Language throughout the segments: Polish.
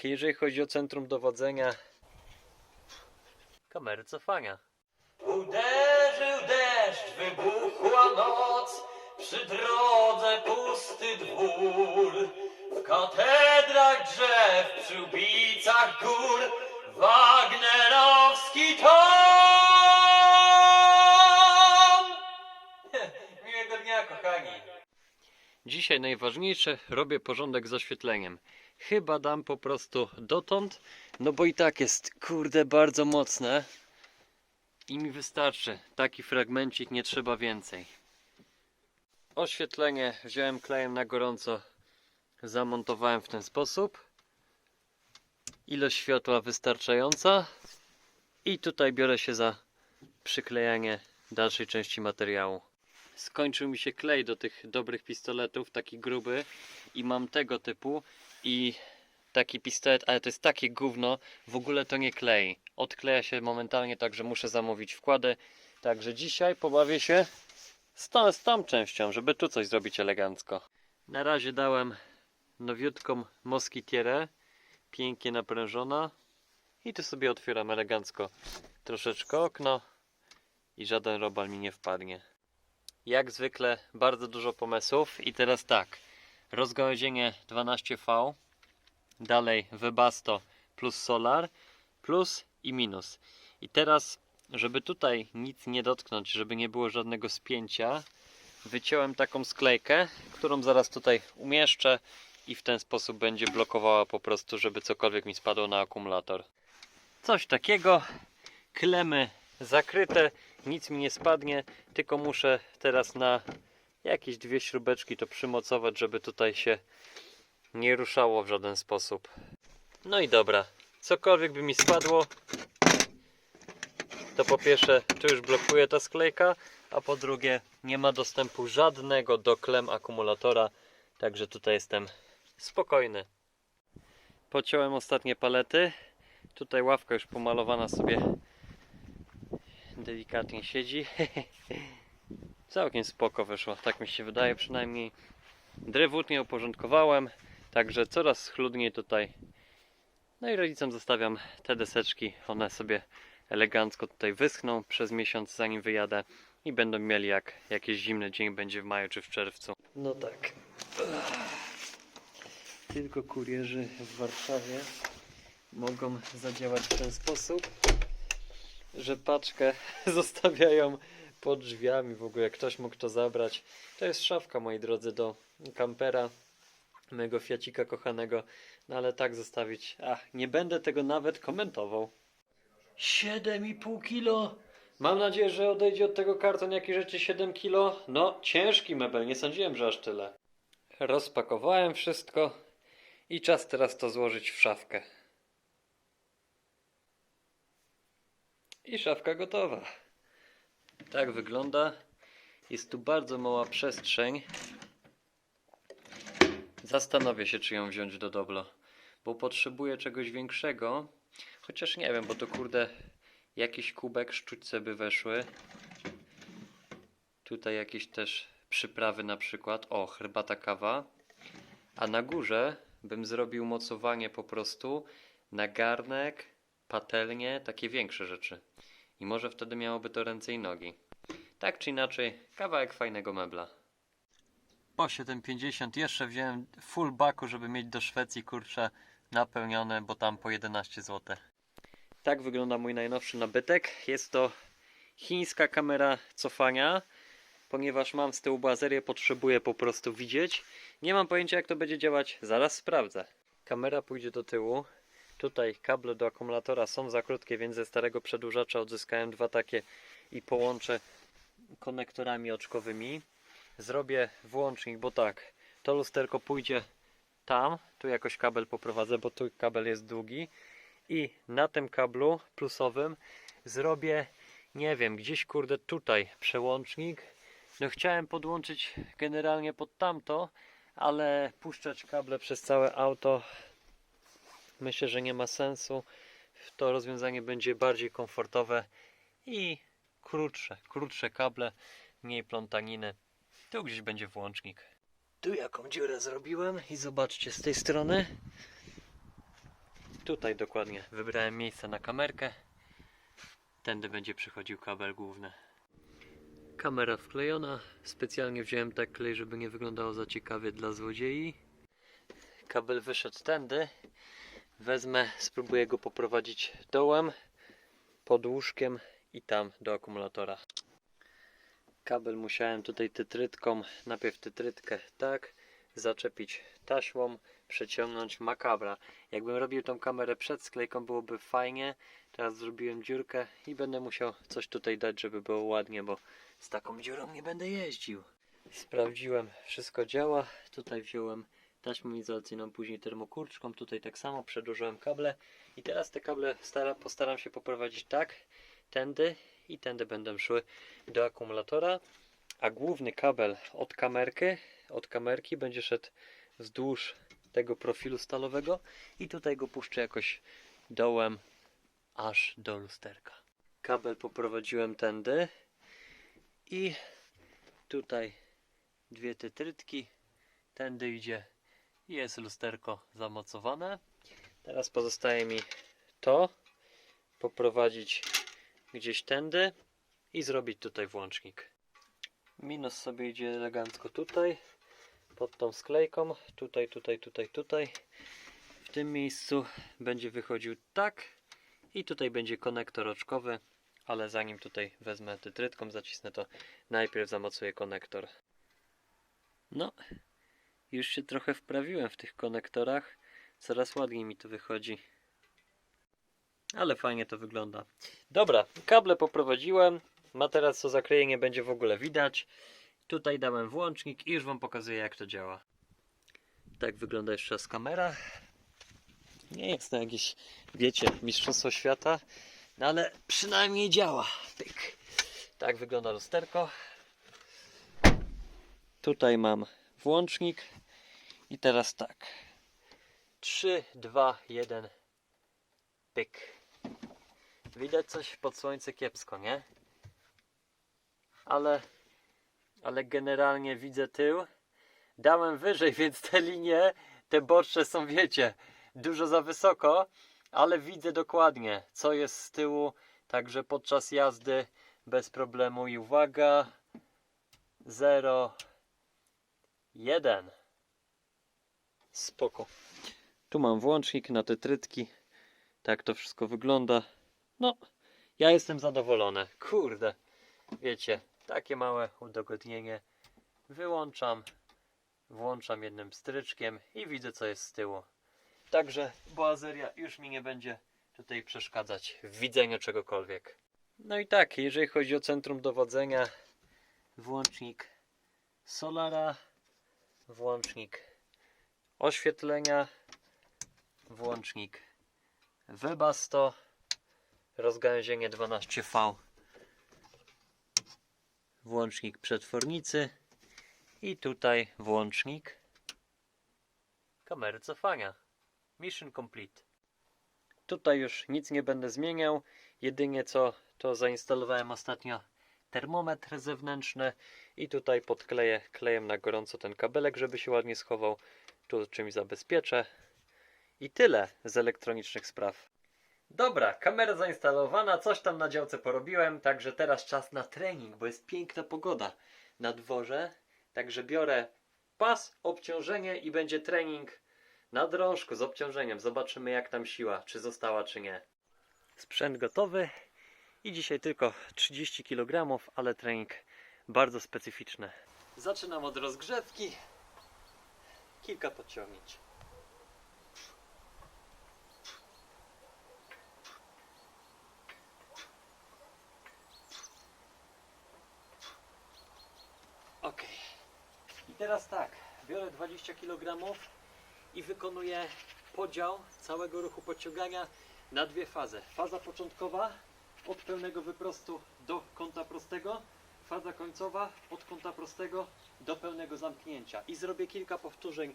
tak, jeżeli chodzi o centrum dowodzenia, kamery cofania. Uderzył deszcz, wybuchła noc, przy drodze pusty dwór. W katedrach drzew, przy ubicach gór, Wagnerowski tom! Miłego dnia, kochani. Dzisiaj najważniejsze, robię porządek z oświetleniem. Chyba dam po prostu dotąd, no bo i tak jest, kurde, bardzo mocne. I mi wystarczy. Taki fragmencik, nie trzeba więcej. Oświetlenie wziąłem klejem na gorąco, zamontowałem w ten sposób. Ilość światła wystarczająca. I tutaj biorę się za przyklejanie dalszej części materiału. Skończył mi się klej do tych dobrych pistoletów, taki gruby i mam tego typu i taki pistolet, ale to jest takie gówno, w ogóle to nie klei. Odkleja się momentalnie, także muszę zamówić wkłady. Także dzisiaj pobawię się z, tą, z tą częścią, żeby tu coś zrobić elegancko. Na razie dałem nowiutką moskitierę, pięknie naprężona i tu sobie otwieram elegancko troszeczkę okno i żaden robal mi nie wpadnie. Jak zwykle bardzo dużo pomysłów i teraz tak. Rozgałęzienie 12V, dalej Webasto plus Solar, plus i minus. I teraz, żeby tutaj nic nie dotknąć, żeby nie było żadnego spięcia, wyciąłem taką sklejkę, którą zaraz tutaj umieszczę i w ten sposób będzie blokowała po prostu, żeby cokolwiek mi spadło na akumulator. Coś takiego, klemy zakryte, nic mi nie spadnie, tylko muszę teraz na jakieś dwie śrubeczki to przymocować, żeby tutaj się nie ruszało w żaden sposób. No i dobra, cokolwiek by mi spadło, to po pierwsze tu już blokuje ta sklejka, a po drugie nie ma dostępu żadnego do klem akumulatora, także tutaj jestem spokojny. Pociąłem ostatnie palety, tutaj ławka już pomalowana sobie delikatnie siedzi. Całkiem spoko wyszło, tak mi się wydaje przynajmniej. Drewutnie uporządkowałem, także coraz schludniej tutaj. No i rodzicom zostawiam te deseczki, one sobie elegancko tutaj wyschną przez miesiąc zanim wyjadę i będą mieli jak jakiś zimny dzień będzie w maju czy w czerwcu. No tak. Tylko kurierzy w Warszawie mogą zadziałać w ten sposób że paczkę zostawiają pod drzwiami. W ogóle ktoś mógł to zabrać. To jest szafka, moi drodzy, do kampera mojego Fiacika kochanego. No ale tak zostawić. Ach, nie będę tego nawet komentował. 7,5 kilo. Mam nadzieję, że odejdzie od tego karton jakiej rzeczy 7 kilo. No, ciężki mebel, nie sądziłem, że aż tyle. Rozpakowałem wszystko i czas teraz to złożyć w szafkę. I szafka gotowa. Tak wygląda. Jest tu bardzo mała przestrzeń. Zastanowię się, czy ją wziąć do doblo, bo potrzebuję czegoś większego. Chociaż nie wiem, bo to kurde jakiś kubek sztućce by weszły. Tutaj jakieś też przyprawy na przykład. O, herbata kawa. A na górze bym zrobił mocowanie po prostu na garnek, patelnię, takie większe rzeczy. I może wtedy miałoby to ręce i nogi. Tak czy inaczej, kawałek fajnego mebla. Po 7,50 jeszcze wziąłem full baku, żeby mieć do Szwecji kurcze napełnione, bo tam po 11 zł. Tak wygląda mój najnowszy nabytek. Jest to chińska kamera cofania. Ponieważ mam z tyłu bazerię, potrzebuję po prostu widzieć. Nie mam pojęcia jak to będzie działać, zaraz sprawdzę. Kamera pójdzie do tyłu. Tutaj kable do akumulatora są za krótkie, więc ze starego przedłużacza odzyskałem dwa takie i połączę konektorami oczkowymi. Zrobię włącznik, bo tak, to lusterko pójdzie tam, tu jakoś kabel poprowadzę, bo tu kabel jest długi i na tym kablu plusowym zrobię, nie wiem, gdzieś kurde tutaj przełącznik. No chciałem podłączyć generalnie pod tamto, ale puszczać kable przez całe auto myślę, że nie ma sensu. To rozwiązanie będzie bardziej komfortowe i krótsze, krótsze kable, mniej plątaniny. Tu gdzieś będzie włącznik. Tu jaką dziurę zrobiłem i zobaczcie z tej strony. Tutaj dokładnie wybrałem miejsce na kamerkę. Tędy będzie przychodził kabel główny. Kamera wklejona. Specjalnie wziąłem tak klej, żeby nie wyglądało za ciekawie dla złodziei. Kabel wyszedł tędy. Wezmę, spróbuję go poprowadzić dołem, pod łóżkiem i tam do akumulatora. Kabel musiałem tutaj tytrytką, najpierw tytrytkę tak, zaczepić taśmą, przeciągnąć makabra. Jakbym robił tą kamerę przed sklejką byłoby fajnie. Teraz zrobiłem dziurkę i będę musiał coś tutaj dać, żeby było ładnie, bo z taką dziurą nie będę jeździł. Sprawdziłem, wszystko działa. Tutaj wziąłem taśmą izolacyjną, później termokurczką. Tutaj tak samo przedłużyłem kable. I teraz te kable stara, postaram się poprowadzić tak, tędy i tędy będą szły do akumulatora. A główny kabel od kamerki, od kamerki będzie szedł wzdłuż tego profilu stalowego i tutaj go puszczę jakoś dołem aż do lusterka. Kabel poprowadziłem tędy i tutaj dwie tytrytki. Tędy idzie jest lusterko zamocowane. Teraz pozostaje mi to poprowadzić gdzieś tędy i zrobić tutaj włącznik. Minus sobie idzie elegancko tutaj pod tą sklejką. Tutaj, tutaj, tutaj, tutaj. W tym miejscu będzie wychodził tak i tutaj będzie konektor oczkowy, ale zanim tutaj wezmę tytrytką, zacisnę to najpierw zamocuję konektor. No, już się trochę wprawiłem w tych konektorach. Coraz ładniej mi to wychodzi. Ale fajnie to wygląda. Dobra, kable poprowadziłem. Ma teraz co zaklejenie będzie w ogóle widać. Tutaj dałem włącznik i już Wam pokazuję jak to działa. Tak wygląda jeszcze raz kamera. Nie jest to jakieś, wiecie, mistrzostwo świata, no ale przynajmniej działa. Tak wygląda lusterko. Tutaj mam włącznik i teraz tak. 3, 2, 1. Pyk. Widać coś pod słońce kiepsko, nie? Ale, ale generalnie widzę tył. Dałem wyżej, więc te linie, te boczne są, wiecie, dużo za wysoko, ale widzę dokładnie, co jest z tyłu, także podczas jazdy bez problemu i uwaga, 0, 1. Spoko. Tu mam włącznik na te trytki. Tak to wszystko wygląda. No, ja jestem zadowolony. Kurde, wiecie, takie małe udogodnienie. Wyłączam, włączam jednym stryczkiem i widzę co jest z tyłu. Także boazeria już mi nie będzie tutaj przeszkadzać w widzeniu czegokolwiek. No i tak, jeżeli chodzi o centrum dowodzenia, włącznik Solara, włącznik oświetlenia, włącznik Webasto, rozgałęzienie 12V, włącznik przetwornicy i tutaj włącznik kamery cofania. Mission complete. Tutaj już nic nie będę zmieniał. Jedynie co to zainstalowałem ostatnio termometr zewnętrzny i tutaj podkleję klejem na gorąco ten kabelek, żeby się ładnie schował. Tu czymś zabezpieczę. I tyle z elektronicznych spraw. Dobra, kamera zainstalowana, coś tam na działce porobiłem, także teraz czas na trening, bo jest piękna pogoda na dworze. Także biorę pas, obciążenie i będzie trening na drążku z obciążeniem. Zobaczymy jak tam siła, czy została, czy nie. Sprzęt gotowy i dzisiaj tylko 30 kg, ale trening bardzo specyficzny. Zaczynam od rozgrzewki. Kilka podciągnięć. Ok. I teraz tak, biorę 20 kg i wykonuję podział całego ruchu podciągania na dwie fazy. Faza początkowa od pełnego wyprostu do kąta prostego, faza końcowa od kąta prostego do pełnego zamknięcia. I zrobię kilka powtórzeń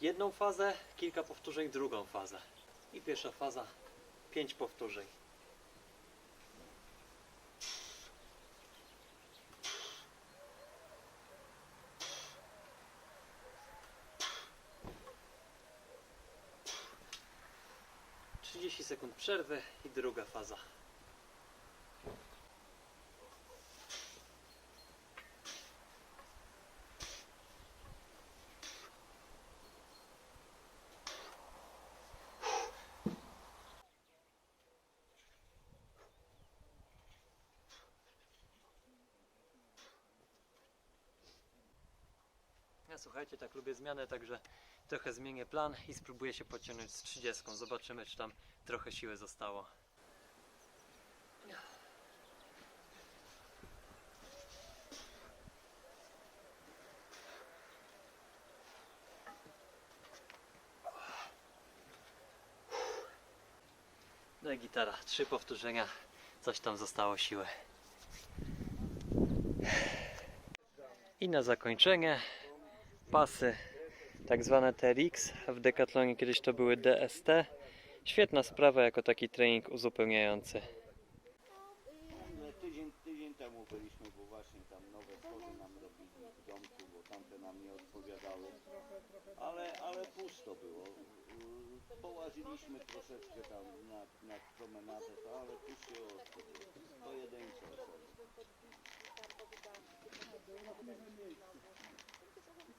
jedną fazę, kilka powtórzeń drugą fazę. I pierwsza faza 5 powtórzeń. 30 sekund przerwy i druga faza. Ja słuchajcie, tak lubię zmianę, także trochę zmienię plan i spróbuję się podciągnąć z 30. Zobaczymy, czy tam trochę siły zostało. No i gitara, trzy powtórzenia, coś tam zostało siły. I na zakończenie pasy tak zwane TRX, w Decathlonie kiedyś to były DST. Świetna sprawa jako taki trening uzupełniający. Tydzień, tydzień temu byliśmy, bo właśnie tam nowe schody nam robili w domku, bo tamte nam nie odpowiadały. Ale, ale pusto było. Połaziliśmy troszeczkę tam na, na promenadę, ale było. Pojedyncze osoby.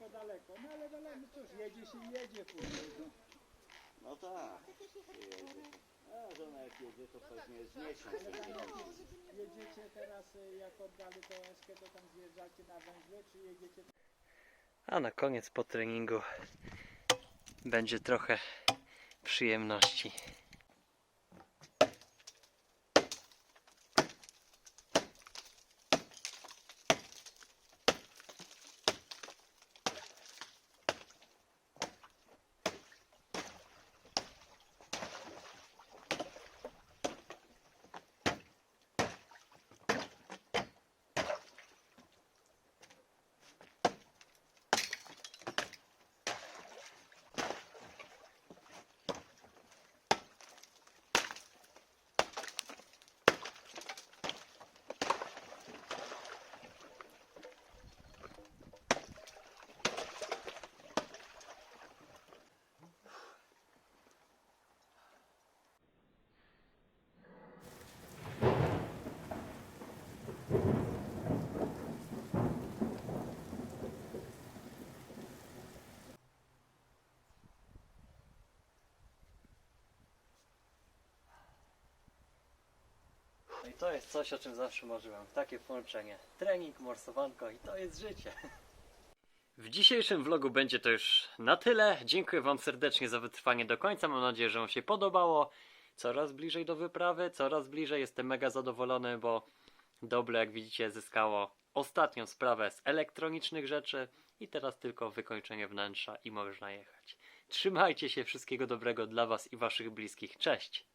Tylko daleko, no ale daleko, cóż, jedzie się i jedzie później. No. No tak, się jedzie. A żona jak jedzie, to pewnie zniesie sobie. Jedziecie teraz, y, jak oddali tą łęskę, to tam zjeżdżacie na węźle, czy jedziecie A na koniec po treningu będzie trochę przyjemności. To jest coś, o czym zawsze marzyłem. Takie połączenie. Trening, morsowanko i to jest życie. W dzisiejszym vlogu będzie to już na tyle. Dziękuję Wam serdecznie za wytrwanie do końca. Mam nadzieję, że Wam się podobało. Coraz bliżej do wyprawy, coraz bliżej. Jestem mega zadowolony, bo Doble, jak widzicie, zyskało ostatnią sprawę z elektronicznych rzeczy i teraz tylko wykończenie wnętrza i można jechać. Trzymajcie się, wszystkiego dobrego dla Was i Waszych bliskich. Cześć!